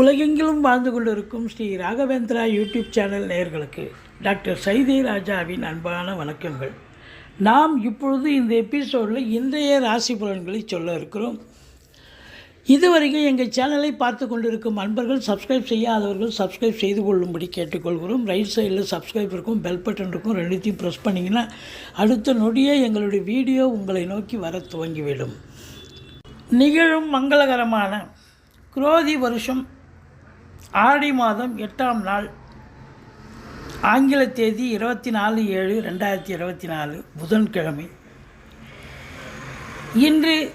உலகெங்கிலும் வாழ்ந்து கொண்டிருக்கும் ஸ்ரீ ராகவேந்திரா யூடியூப் சேனல் நேயர்களுக்கு டாக்டர் சைதே ராஜாவின் அன்பான வணக்கங்கள். நாம் இப்பொழுது இந்த எபிசோடில் இன்றைய ராசி பலன்களை சொல்ல இருக்கிறோம். இதுவரைக்கும் எங்கள் சேனலை பார்த்து கொண்டிருக்கும் அன்பர்கள் சப்ஸ்கிரைப் செய்யாதவர்கள் சப்ஸ்கிரைப் செய்து கொள்ளும்படி கேட்டுக்கொள்கிறோம். ரைட் சைடில் சப்ஸ்கிரைப் இருக்கும் பெல் பட்டன் இருக்கும் ரெண்டுத்தையும் ப்ரெஸ் பண்ணிங்கன்னா அடுத்த நொடியே எங்களுடைய வீடியோ உங்களை நோக்கி வர துவங்கிவிடும். நிகழும் மங்களகரமான குரோதி வருஷம் ஆடி மாதம் எட்டாம் நாள் ஆங்கில தேதி இருபத்தி நாலு ஏழு ரெண்டாயிரத்தி இருபத்தி நாலு புதன்கிழமை. இன்று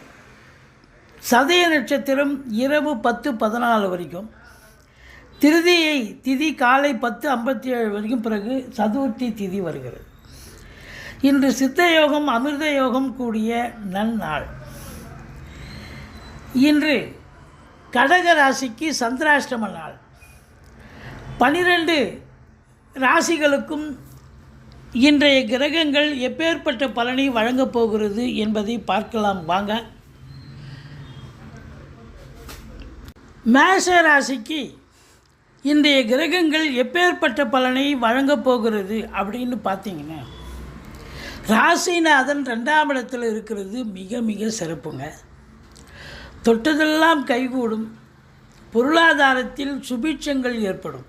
சதய நட்சத்திரம் இரவு பத்து பதினாலு வரைக்கும். திருதியை திதி காலை பத்து ஐம்பத்தி ஏழு வரைக்கும் பிறகு சதுர்த்தி திதி வருகிறது. இன்று சித்த யோகம் அமிர்த யோகம் கூடிய நன்னாள். இன்று கடக ராசிக்கு சந்திராஷ்டம நாள். பனிரெண்டு ராசிகளுக்கும் இன்றைய கிரகங்கள் எப்பேற்பட்ட பலனை வழங்கப் போகிறது என்பதை பார்க்கலாம். வாங்க. மேஷ ராசிக்கு இன்றைய கிரகங்கள் எப்பேற்பட்ட பலனை வழங்கப் போகிறது அப்படின்னு பார்த்தீங்கன்னா ராசிநாதன் ரெண்டாம் இடத்தில் இருக்கிறது மிக மிக சிறப்புங்க. தொட்டதெல்லாம் கைகூடும். பொருளாதாரத்தில் சுபீட்சங்கள் ஏற்படும்.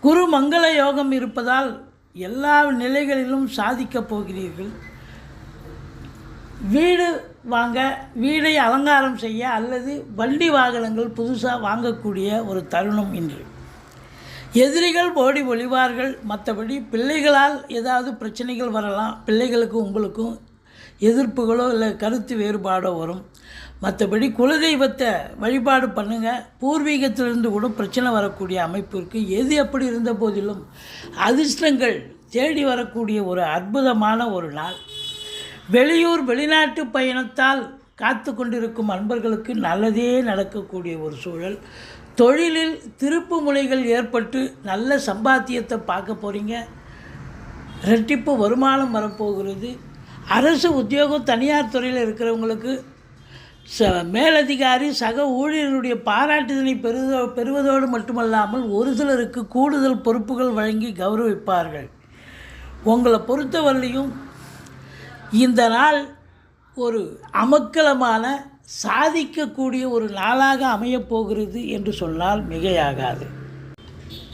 குரு மங்கள யோகம் இருப்பதால் எல்லா நிலைகளிலும் சாதிக்கப் போகிறீர்கள். வீடு வாங்க வீடை அலங்காரம் செய்ய அல்லது வண்டி வாகனங்கள் புதுசாக வாங்கக்கூடிய ஒரு தருணம் இன்று. எதிரிகள் ஓடி ஒளிவார்கள். மற்றபடி பிள்ளைகளால் ஏதாவது பிரச்சனைகள் வரலாம். பிள்ளைகளுக்கும் உங்களுக்கும் எதிர்ப்புகளோ இல்லை கருத்து வேறுபாடோ வரும். மற்றபடி குலதெய்வத்தை வழிபாடு பண்ணுங்கள் பூர்வீகத்திலிருந்து கூட பிரச்சனை வரக்கூடிய அமைப்பு இருக்குது எது எப்படி இருந்த போதிலும் அதிர்ஷ்டங்கள் தேடி வரக்கூடிய ஒரு அற்புதமான ஒரு நாள். வெளியூர் வெளிநாட்டு பயணத்தால் காத்து கொண்டிருக்கும் அன்பர்களுக்கு நல்லதே நடக்கக்கூடிய ஒரு சூழல். தொழிலில் திருப்பு முனைகள் ஏற்பட்டு நல்ல சம்பாத்தியத்தை பார்க்க போகிறீங்க ரெட்டிப்பு வருமானம் வரப்போகிறது. அரசு உத்தியோகம் தனியார் துறையில் இருக்கிறவங்களுக்கு ச மேலதிகாரி சக ஊழியர்களுடைய பாராட்டுதலை பெறுதோ பெறுவதோடு மட்டுமல்லாமல் ஒரு சிலருக்கு கூடுதல் பொறுப்புகள் வழங்கி கௌரவிப்பார்கள். உங்களை பொறுத்தவரையிலையும் இந்த நாள் ஒரு அமக்கலமான சாதிக்கக்கூடிய ஒரு நாளாக அமையப் போகிறது என்று சொன்னால் மிகையாகாது.